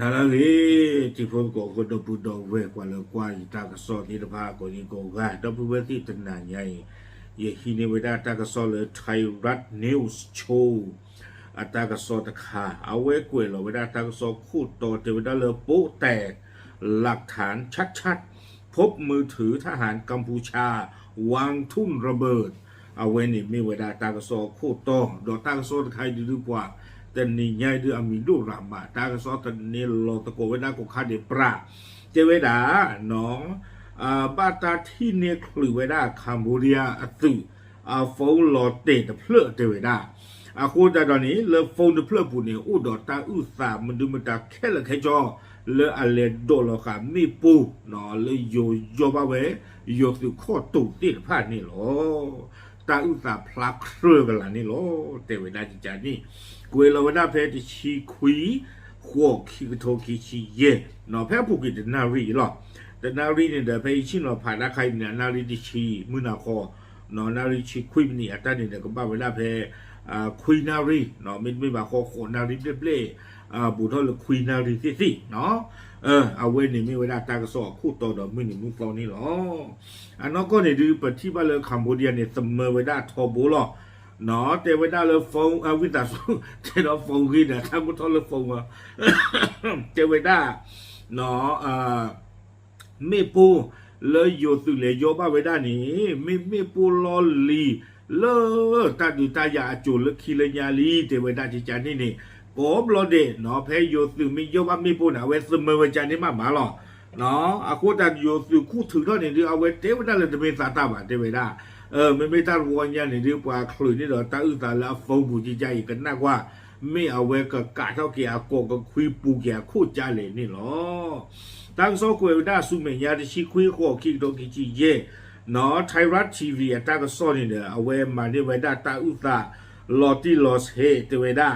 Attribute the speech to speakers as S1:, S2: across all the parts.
S1: นาลาลีที่พงก็ก็ดบุดองเวกว่าเลกว่าตากสอที่ละพาคนี่ก็กาดบุเวที่ตนาใหญ่ยฮีเนเวดาตากสอเลยไทยรัฐนิวส์โชว์อัตากสอตะคาเอาไว้กวยเราเวดาตากสอคู่โตเทวดาเลปุ๊แตกหลักฐานชัดๆ พบมือถือทหารกัมพูชาวางทุ่นระเบิดเอาไว้นี่มีเวดาตากสอคู่โตดอตากสอตะคายดีดีกว่า อเวดาคัมพูเดียอตุอ่าฟงโลเตตะเพลเจเวดาอาคูตาตอนนี้เลฟงตะเพลปูเนี่ยอุดอตาอุสามันดูมันตาแค่ละแค่จอเลอเลโดโลคามีปูเนาะเลโยโยบาเวโยสุข้อ ตุติดพานี่โล ตาอุตสาห์พลักเครือกันละนี่โลเตเวดาจิจานี่กวยลวดาเพติชีคุยหัวคิกโทคิชีเยเนาะแพ้ผู้กิจนารีหรอแต่นารีเนี่ยเดี๋ยวไปชินเราผ่านนาใครเนี่ยนารีดิชีมือนาคอเนาะนารีชีคุยนี่อัตตาเนี่ยก็บ้าเวลาเพอ่าคุยนารีเนาะไม่ไม่บาคอโคนารีเปเล่ อ่าบุทอลคุยนารีสิสิเนาะเออเอาเว้นี่ม่เวลาตากระสอบคู่ต่อดอกมือนี่มือฟองนี่หรออันนั้นก็เนี่ยดูปฏิบัติเลยคัมพูเดียเนี่ยเสมอไว้ได้ทอบุหรอเนาะแต่ไว้ได้เลยฟงอาวิตาสุแต่เราฟงกินนะถ้ามุทอเลยฟงอะเจไว้ได้เนาะอ่าไม่ปูเลยโยตุเลยโยบ้าไว้ได้นี่ไม่ไม่ปูลอลีเลอตาดูตายาจุลคีเลยาลีแต่ไว้ได้ที่จานี่นี่ ก็บลอเดเนาะเพยโยตุไม่โยบ้าไม่ปูนะเวสมอไว้จานี่มาหมาหรอ နော်အခုတည်းယူစုခုထူတော့နေဒီအဝဲတေဝဒလည်းတမေသာတာပါတေဝဒအဲမေမေတာဝညနေဒီပွာခလူနေတော့တာဥသာလာဖုံးဘူးကြီးကြိုက်ကနကွာမေအဝဲကကတော့ကေအကောကခွေးပူကေခုကြလေနေလောတန်းစောကွေဒါစုမေညာတရှိခွေးခေါ်ခိတော့ကိကြီးရဲ့နော်ထိုင်ရတ် TV အတကစောနေတယ်အဝဲမာနေဝဒတာဥသာလော်တီလော့စ်ဟေတေဝဒနော်ဘာခါတော့လေကမ္ဘောဒီးယားသူကိဖာနေတယ်လေပါလဝဒမေပူ อ่าดอเทวดาคัมโบเดียตุอัตตามาไกนี่เมเวดาตามมากัมมาเวดา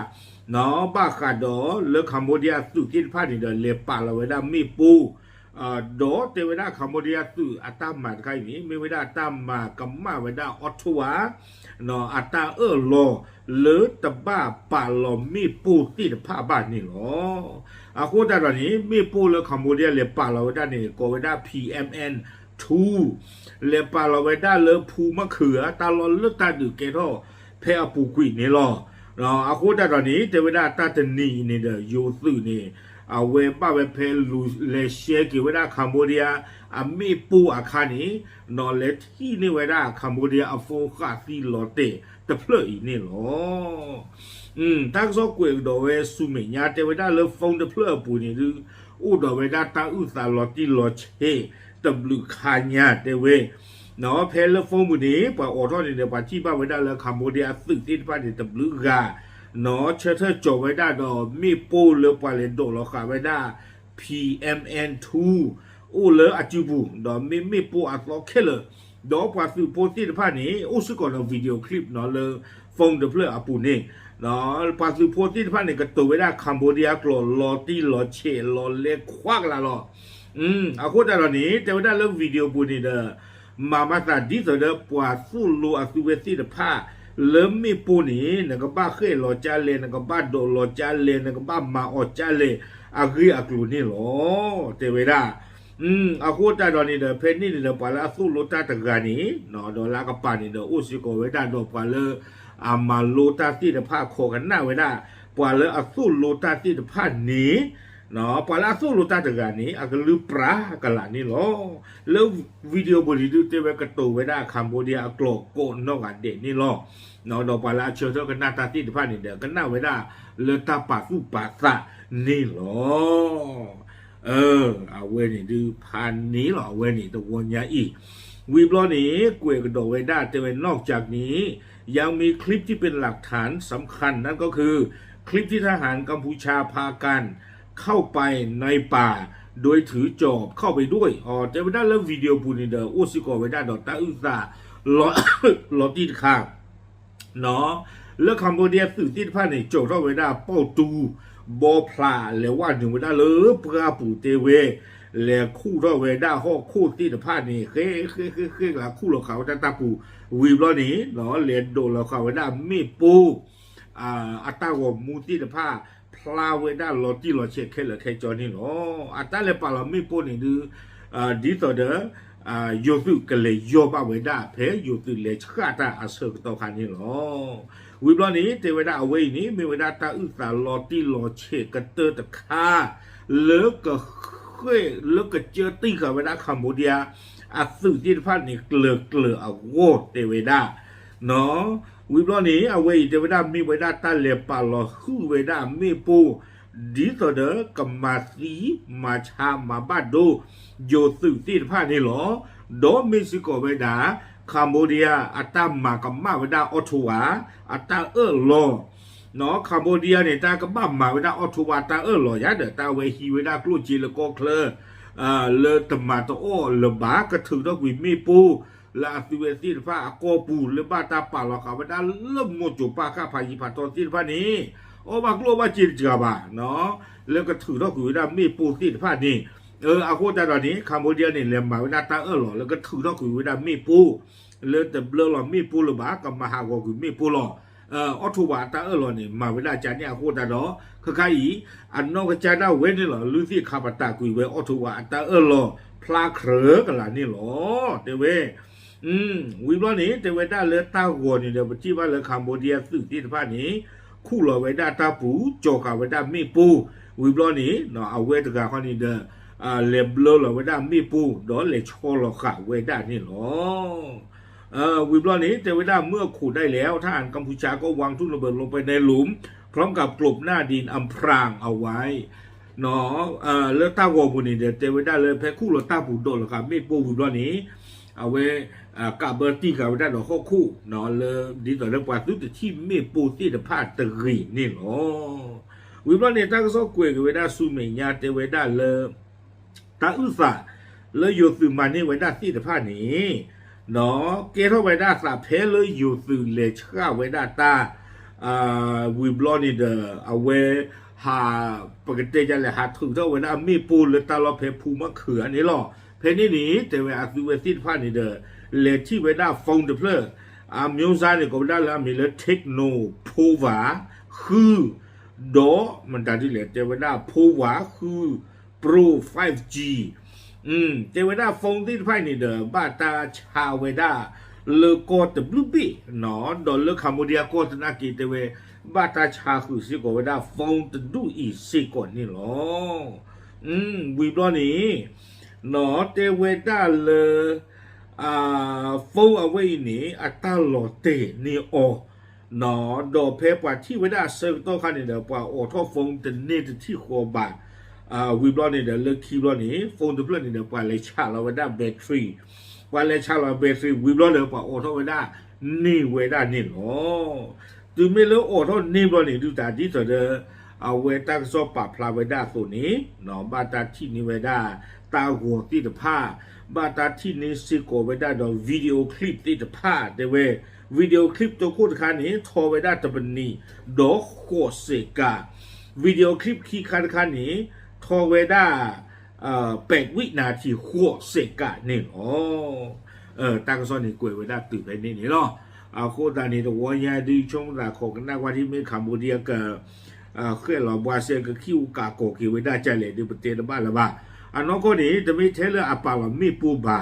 S1: ออทวาเนาะอัตตาเออโลเลอตะบ้าปาโลมีปูติดผ้าบ้านนี่หรออะโคตาตอนนี้มีปูเลคัมโบเดียเลปาโลเวดานี่โกเวดา PMN 2เลปาโลเวดาเลภูมะเขือตาลอเลตาดูเกโรเพอปูกุยนี่หรอ เนาะอะโคตาตอนนี้เทวดาตาตนีนี่เดโยซึนี่ အဝဲပဝဲဖဲလူလေရှဲကေဝဒကမ္ဘောဒီးယားအမေပူအခါနီနော်လေတီနေဝဒကမ္ဘောဒီးယားအဖိုခါစီလော်တေတဖလို့ဤနေလောอืมตักซอกกวยดอเวสุเมญาเตวดาเลฟงตะเพลอปูนี่ดูอุดอเวดาตาอุสาลอติลอเชตบลุคาญาเตเว နော်ဖဲလဖုန်းဘူးနေပါအော်တော်နေပါချိပါဝဒလကမ္ဘောဒီးယားသုတိပါနေတဘလူကနော်ချက်ထကြော်ဝဲတာတော့မိပိုးလပွားလေတော့လောခဝဲတာ PMN2 အိုလအချူဘူးတော့မိမိပိုးအတော့ခဲလတော့ပွားစုပိုတိတဖာနေအိုစကောတော့ဗီဒီယိုကလစ်နော်လေဖုန်းဒပလအပူနေနော်ပွားစုပိုတိတဖာနေကတော်ဝဲတာကမ္ဘောဒီးယားကလောလော်တီလော်ချေလော်လေခွာကလာလောอืมအခုတတော့နေတေဝဒလဗီဒီယိုပူနေတဲ့ มามาสาดิสเดปวาสู้โลอสุเวสิตผ้าเริ่มมีปูนี้นะก็บ้าเคยหลอจ้าเลยนะก็บ้าโดหลอจ้าเลยนะก็บ้ามาอดจ้าเลยอากีอากลูนี่หรอเทวดาอืมอาคูตาดอนี่เดเพนนี่เดปลาลาสู้โลตาตะกานี้เนาะดอลากระปานี่เดอุสิโกเวดาดอปลาเลอามาโลตาสิตผ้าโคกันหน้าเวดาปลาเลอสุโลตาสิตผ้านี้ No, pala su luta tegani, aku lupra kalani lo. Lo video boli du tewe ketu weda Cambodia klo ko no gade ni lo. No do pala choto kena tati depan ni de kena weda le tapa su pasa ni lo. เออเอาเวนี่ดูพันนี้หรอเวนี่ตะวนยาอีกวีบลอนี้กวยกระโดดไว้ได้แต่ว่านอกจากนี้ ยังมีคลิปที่เป็นหลักฐานสำคัญนั่นก็คือ คลิปที่ทหารกัมพูชาพากัน เข้าไปในป่า โดยถือจอบเข้าไปด้วยอ๋อจะไม่ได้แล้ววิดีโอพูนเดอร์อุสิกอไปได้ดอตตาอุซาลอลอตีนข้าเนาะแล้วคำโบเดียสื่อที่ผ่านในโจทย์เาไว้ได้เป้าตูบอพลาแล้วว่าหนึ่งไว้ได้เลยเพื่ปู่เตเวแล้วคู่เราไว้ได้ห้อคู่ที่ผ่านนี่เฮ้เฮ้เฮ้เฮ้ลคู่เราเขาจะตาปู่วีบล้อนี้เนาะเลียนโดนเราเขาไว้ได้ไม่ปูอ่าอัตตาวมูที่ผ่าน ลาวได้ลอติลอเชเคเลเคจอนี่ลออาตเลปาลามิโปนี่ดูอ่าดีต่อเดออ่าโยตุกเลโยบะเวด้าเพโยตุเลชะตาอาเซกตอคันนี่ลอวิบลอนี่เทวดาอเวนี่เมเวดาตาอุตาลอติลอเชกเตอตะคาเลกะเခွเลกะเจอติกะเวดาคัมโบเดียอาสุติพันนี่เกลือเกลืออโวเทวดา နော်ဝိဘလောနေအဝေးတေဝဒမိဝဒတလေပါလောခုဝဒမိပူဒီတော်ဒကမစီမာချာမဘတ်ဒိုဂျိုစုတိဖာနေလောဒေါ်မက္ကဆီကိုဝဒကမ္ဘောဒီးယားအတမကမဝဒအော်တိုဝါအတအဲလောနော်ကမ္ဘောဒီးယားနေတာကမမဝဒအော်တိုဝါတာအဲလောရတဲ့တာဝေဟီဝဒကလုဂျီလကောကလအာလေတမတောလဘာကထူတော့ဝိမိပူ la activity fa ko pu le ba ta pa la ka ba da le mo jo pa ka pha yi pha to ti fa ni o ba klo ba ji ja ba no le ka thu do ku da mi pu ti fa ni เอออาโคตาตอนนี้คัมโบเดียนี่เลมาวินาตาเออหรอแล้วก็ถือดอกกุยวินามีปูเลแต่เบลหรอมีปูหรือบากับมหากกุยมีปูหรอเอออทุบาตาเออหรอนี่มาเวินาจานนี่อาโคตาดอคคายอันนอกจานาเวนี่หรอลุสิคาปตากุยเวอทุบาตาเออหรอพลาเครกันล่ะนี่หรอเตเว อืมวิบล้อนี่เตเวด้าเลือตาหัวนี่เดปจิว่าเลคัมโบเดียสึติตพานี่คู่หล่อเวด้าตาปูโจกาเวด้ามีปูวิบล้อนี่เนาะเอาเวตกาคอนี่เดอ่าเลบลอเวด้ามีปูดอเลชอลอค่ะเวดานี่หรอเออวิบล้อนี่เตเวด้าเมื่อขู่ได้แล้วทหารกัมพูชาก็วางทุ่นระเบิดลงไปในหลุม พร้อมกับกลบหน้าดินอำพรางเอาไว้เนาะเออเลตาหัวบุนี่เดเตเวด้าเลยแพ้คู่หลอตาปูโดลค่ะมีปูวิบล้อนี่ အဝဲအကဘတိကဝဒတော့ခုခုနော်လေဒီတော့လည်းပတ်သူတချိမေပူတိတဖတ်တရီနေလောဝိပနေတာကစောကွေကဝဒဆုမေညာတေဝဒလေတာဥစာလေယုစုမနေဝဒတိတဖတ်နေနော်ကေထောဝဒစာဖဲလေယုစုလေချကဝဒတာအာဝိဘလနေတဲ့အဝဲဟာပကတိကြလေဟာထုတော့ဝဒအမေပူလေတာလောဖဲဖူမขือนี่หรอ เพนี่นี่แต่ว่าคือเวทีผ่านนี่เด้อเลที่เวดาฟงเดเพลอาမျိုးစားนี่ก็ได้ละมีle techno pova คือดอมันตาที่เลแต่เวดา pova คือ pro 5G อืมแต่เวดาฟงที่ผ่านนี่เด้อบาตาชาเวดาเลโกตบลูบีเนาะดอเลคัมโบเดียโกตนากีเตเวบาตาชาคือสิโกเวดาฟงตดูอีสิก่อนนี่หรออืมวีบลอนี่ နော်တေဝဒလေအာဖုန်းအဝိနေအတလောတေနေအောနော်ဒေါ်ဖဲပွားချိဝဒဆောတော့ခနေတယ်ပွာအော်ထောဖုန်းတနေတတိခေါ်ပါအာဝီဘလော့နေတယ်လက်ခီဘလော့နေဖုန်းတပလက်နေတယ်ပွာလေချလာဝဒဘက်ထရီပွာလေချလာဘက်ထရီဝီဘလော့လေပွာအော်ထောဝဒနေဝဒနေလောသူမေလို့အော်ထောနေဘလော့နေသူတာဒီဆိုတဲ့အဝဲတက်စောပဖလာဝဒဆိုနေနော်ဘာတာချိနေဝဒ ตาหัวติดผ้าบาตาที่นี้สิโกไว้ได้ดอกวิดีโอคลิปติดผ้าเดเววิดีโอคลิปตัวคู่คันนี้ทรไว้ได้ตะบันนี้ดอกโคเซกาวิดีโอคลิปคีคันคันนี้ทรไว้ได้แปดวินาทีโคเซกาเนี่ยอ๋อเออตั้งซ้อนนี่กวยไว้ได้ตื่นไปนี่นี่เนาะเอาโคตานี่ตัววยาดีชงราของนักว่าที่ไม่คัมบูเดียกับอ่าเคยหลอบวาเซียกับคิวกาโกกิไว้ได้ใจเลยดิปเตนบ้านละบ้า นองก็นี้จะไม่ใช่เรื่องอาปาวมีปูบา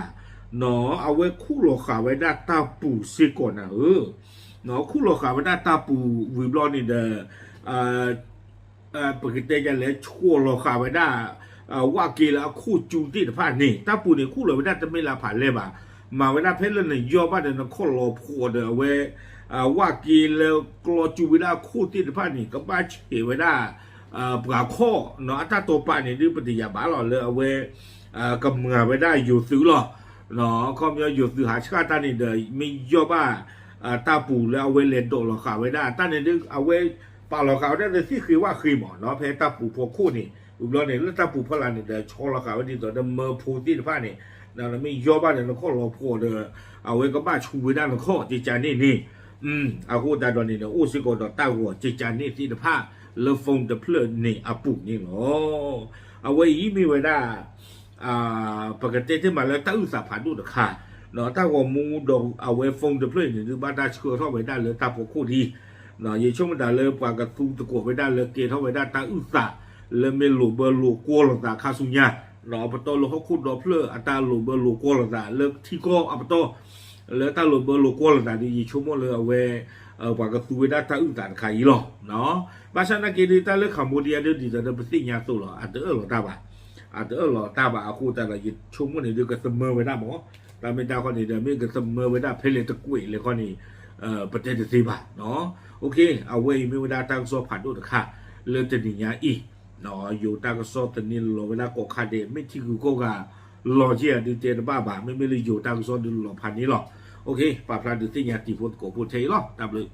S1: หนอเอาไว้คู่โลขาไว้ได้ตาปูสิก่อนนะเออหนอคู่โลขาไว้ได้ตาปูวิบลอนี่เดอเอ่ออ่อปกติจะเลยชั่วโลขาไว้ได้าว่ากีแล้วคู่จูดีที่ผ่านนี่ตาปูนี่คู่เลยไว้ได้จะไม่ลาผ่านเลยบ่ามาไว้ได้เพชรเลยเนี่ยย่อบ้านเนี่ยข้อรอพัเดอเวว่ากีแล้วกลัวจูเวลาคู่ที่ผ่านนี่ก็บ้าเฉยไว้ได้ ปราข้อเนาะถ้าตัวป่าเนี่ยดื้อปฏิยาบาหล่อเลยเอาไว้กำเมืองไว้ได้อยู่ซื้อหรอเนาะก็มีอยู่ซื้อหาชาตานี่เดยไม่ย่อบ้าตาปู่แล้วเอาไว้เลนโดหรอขาไว้ได้ตานี่ดื้อเอาไว้ปาหลอกขาวได้เลยที่คือว่าคือหมอเนาะเพตาปู่พวกคู่นี่อุบลเนี่ยแล้วตาปู่พลานี่เดยชอหรอขาไว้ดีต่อเดมเมอร์พูที่ผ้าเนี่ยเราไม่ย่อบ้านเนี่ยเราข้อรอพวเดอเอาไว้ก็บ้าชูไว้ได้เราข้อจิจานี่นี่อืมเอาคู่ตาดอนนี่เนาะอู้สิโกดอต้าหัวจิจานี่ที่ผ้า เลฟงเดเพลนี่อาปุ่นี่โอ้เอาไว้ยี่มีไว้ได้อ่าปกติที่มาแล้วตั้งสาผ่านดูนะค่ะเนาะถ้าว่ามูดเอาไว้ฟงเดเพลนี่หรือบ้านได้เชื่อเข้าไว้ได้เลยตาผกคู่ดีเนาะยี่ช่วงมันได้เลยกว่ากกระตุ้ตะกัวไว้ได้เลยเกยเข้าไว้ได้ตาอุตสาเลยไม่หลูเบอร์หลูกัวหลงตาคาสุญญาเนาะปะโตหลูเขาคู่ดอเพลอัตาหลูเบอร์หลูกัวหลงตาเลิกที่ก็อัปโตเลยตาหลูเบอร์หลูกัวหลงตาดียี่ช่วงมันเลยเอาไว้ เอว่าก็คือเวลตั้งอุตันขายหรอเนาะภาษาหน้าเกดีตาเลือกขโมเดียเดือดดีแต่เดือดสิ่งยาสูหรออาจจะเออหรอตาบ่าอาจจะเออหรอตาบ่าอาคูแต่ละยึดชมวันนี้เดือดก็เสมอไว้ลาหมอตาไม่ได้คนนี้เดือดม่ก็เสมอไว้ได้เพลิตะกุ้ยเลยคนนี้เอ่อประเทศสีบ่าเนาะโอเคเอาไว้ไม่เวลาตั้งโซ่ผ่านด้วะค่ะเรื่อกจะหนียาอีเนาะอยู่ตั้งโซ่ตอนนี้หรอเวลาโกคาเดไม่ที่กูโกการอเชียร์ดีเจนบ้าบ้าไม่ไม่เลยอยู่ตั้งโซ่ดูหรอพันนี้หรอก โอเคปาพลาดูที่ยาตีพูดโกพูดเทหรอกตามเลย